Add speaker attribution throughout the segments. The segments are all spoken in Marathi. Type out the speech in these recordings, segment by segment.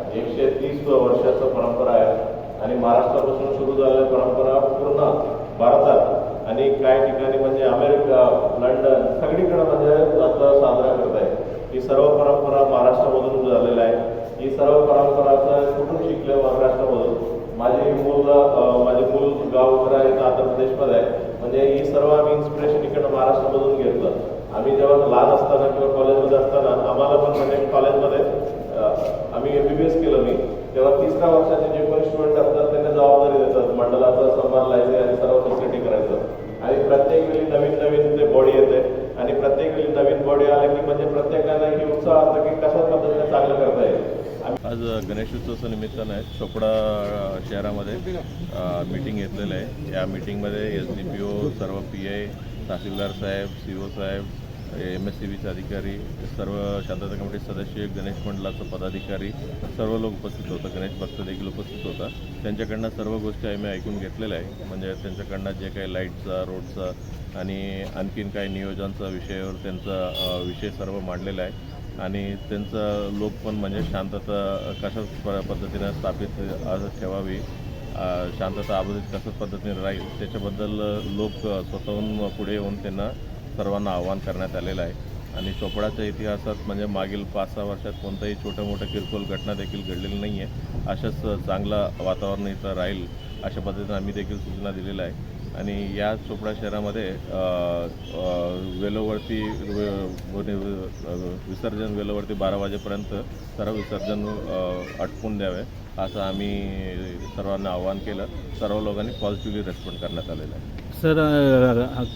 Speaker 1: एकशे तीस वर्षाचा परंपरा आहे. आणि महाराष्ट्रापासून सुरू झालेल्या परंपरा पूर्ण भारतात आणि काही ठिकाणी म्हणजे अमेरिका लंडन सगळीकडे म्हणजे आता साजरा करत आहे. ही सर्व परंपरा महाराष्ट्रामधून झालेल्या आहे. ही सर्व परंपराचं कुठून शिकले महाराष्ट्रामधून? माझे मूल माझे मूल गाव वगैरे आहे आंध्र प्रदेशमध्ये आहे. म्हणजे ही सर्व आम्ही इन्स्पिरेशन इकडं महाराष्ट्रामधून घेतलं. आम्ही जेव्हा लहान असताना किंवा कॉलेजमध्ये असताना आम्हाला पण म्हणजे कॉलेजमध्ये अं, आम्ही एम बी बी एस केलं मी तेव्हा तिसऱ्या वर्षाचे जे पण स्टुडंट असतात त्यांना जबाबदारी देतात मंडळाचा सन्मान लायचे आणि सर्व फॅसिलिटी करायचं आणि प्रत्येक वेळी नवीन नवीन ते बॉडी येते आणि प्रत्येक वेळी नवीन बॉडी आला की म्हणजे प्रत्येकाला ही उत्साह असतो की कशा पद्धतीने चांगलं करता येईल गणेशोत्सवाच्या निमित्तानं आहे चोपडा शहरामध्ये मीटिंग घेतलेलं आहे. या मीटिंगमध्ये एस डी पी ओ सर्व पी आय तहसीलदार साहेब सी ओ साहेब एम एस सी बीचे अधिकारी सर्व शांतता कमिटी सदस्य गणेश मंडळाचा पदाधिकारी सर्व लोक उपस्थित होतं. गणेश भक्त देखील उपस्थित होता. त्यांच्याकडनं सर्व गोष्टी आम्ही ऐकून घेतलेल्या आहे म्हणजे त्यांच्याकडनं जे काही लाईटचा रोडचा आणि आणखीन काही नियोजनचा विषयावर त्यांचा विषय सर्व मांडलेला आहे. आणि त्यांचं लोक पण म्हणजे शांतता कशा प- पद्धतीनं स्थापित ठेवावी शांतता अबाधित कशाच पद्धतीने राहील त्याच्याबद्दल लोक स्वतःहून पुढे येऊन त्यांना सर्वांना आवाहन करण्यात आलेलं आहे. आणि चोपडाच्या इतिहासात म्हणजे मागील पाच सहा वर्षात कोणताही छोटं मोठ्या किरकोळ घटना देखील घडलेली नाही आहे अशाच चांगलं वातावरण इथं राहील अशा पद्धतीने आम्ही देखील सूचना दिलेल्या आहे आणि या चोपडा शहरामध्ये वेलोवरती विसर्जन वेलोवरती बारा वाजेपर्यंत सर्व विसर्जन अटकून द्यावे असं आम्ही सर्वांना आवाहन केलं. सर्व लोकांनी पॉझिटिव्हली रेस्पॉन्ड करण्यात आलेलं आहे.
Speaker 2: सर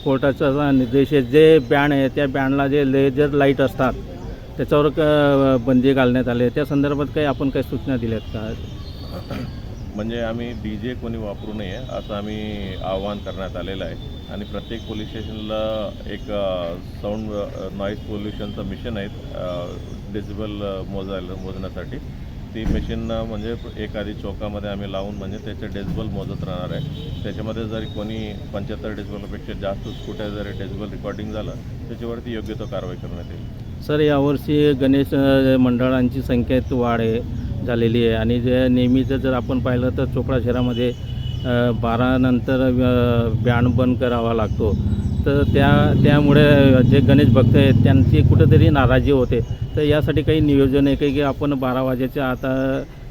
Speaker 2: कोर्टाचा निर्देश आहे जे बँड आहे त्या बँडला जे लेजर लाइट असतात त्याच्यावर क बंदी घालण्यात आली आहे. त्या संदर्भात काही आपण काही सूचना दिल्यात का?
Speaker 1: म्हणजे आम्ही डी जे कोणी वापरू नये असं आम्ही आवाहन करण्यात आलेलं आहे. आणि प्रत्येक पोलीस स्टेशनला एक साऊंड नॉईज पोल्युशनचं मिशन आहे डेसिबल मोजायला मोजण्यासाठी. ती मशीन म्हणजे एखादी चौकामध्ये आम्ही लावून म्हणजे त्याचे डेसिबल मोजत राहणार आहे. त्याच्यामध्ये जरी कोणी पंच्याहत्तर डेसिबलपेक्षा जास्त कुठे जरी डेसिबल रेकॉर्डिंग झालं त्याच्यावरती योग्य तो कारवाई करण्यात येईल.
Speaker 2: सर यावर्षी गणेश मंडळांची संख्येत वाढ आहे. झालेली आहे. आणि जे नेहमीचं जर आपण पाहिलं तर चोपडा शहरामध्ये बारानंतर अ, बँड बंद करावा लागतो. तर त्या त्यामुळे जे गणेश भक्त आहेत त्यांची कुठंतरी नाराजी होते. तर यासाठी काही नियोजन आहे की आपण बारा वाजेच्या आता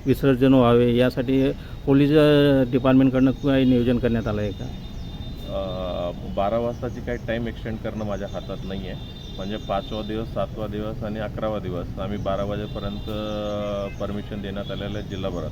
Speaker 2: विसर्जन व्हावे? यासाठी पोलीस डिपार्टमेंटकडनं काही नियोजन करण्यात आलं आहे का
Speaker 1: बारा वाजताची काही टाईम एक्सटेंड करणं माझ्या हातात नाही आहे म्हणजे पाचवा दिवस सातवा दिवस आणि अकरावा दिवस. आम्ही बारा वाजेपर्यंत परमिशन देण्यात आलेलं आहे जिल्हाभरात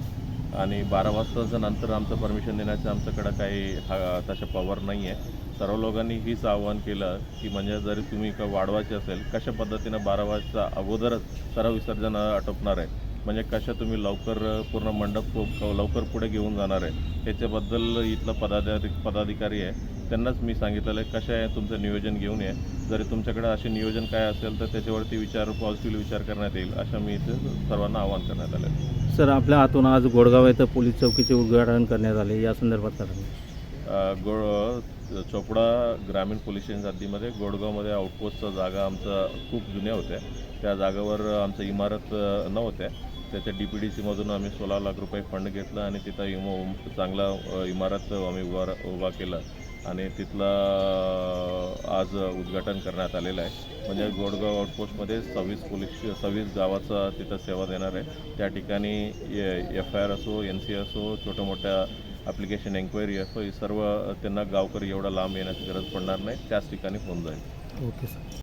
Speaker 1: आणि बारा वाजताचं नंतर आमचं परमिशन देण्याचं आमच्याकडं काही हा तशा पॉवर नाही आहे सर्व लोकांनी हीच आवाहन केलं की म्हणजे जरी तुम्ही का वाढवायचे असेल कशा पद्धतीनं बारा वाजता अगोदरच सर्व विसर्जन आटोपणार आहे? म्हणजे कशा तुम्ही लवकर पूर्ण मंडप लवकर पुढे घेऊन जाणार आहे? याच्याबद्दल इथलं पदाधिकारी पदाधिकारी आहे. त्यांनाच मी सांगितलेलं आहे कशा आहे तुमचं नियोजन घेऊन ये. जरी तुमच्याकडे असे नियोजन काय असेल तर त्याच्यावरती विचार पॉझिटिव्हली विचार करण्यात येईल असं मी इथे सर्वांना आवाहन करण्यात आलं आहे.
Speaker 2: सर आपल्या हातून आज गोडगाव येथे पोलीस चौकीचे उद्घाटन करण्यात आले या संदर्भात
Speaker 1: अ, गोड चोपडा ग्रामीण पोलीस स्टेशन हद्दीमध्ये गोडगावमध्ये आउटपोस्टच्या जागा आमच्या खूप जुन्या होत्या. त्या जागावर आमचं इमारत नव्हत्या. त्याच्या डी पी डी सीमधून आम्ही सोळा लाख रुपये फंड घेतलं आणि तिथं इमो चांगला इमारत आम्ही उभा उभा केला. आणि तिथलं आज उद्घाटन करण्यात आलेलं आहे. म्हणजे गोडगाव आउटपोस्टमध्ये सव्वीस पोलीस सव्वीस गावाचा तिथं सेवा देणार आहे. त्या ठिकाणी एफ आय आर असो एन सी असो छोट्या मोठ्या ॲप्लिकेशन एन्क्वायरी असो हे सर्व त्यांना गावकरी एवढा लांब येण्याची गरज पडणार नाही. त्याच ठिकाणी फोन जाईल.
Speaker 2: Okay sir.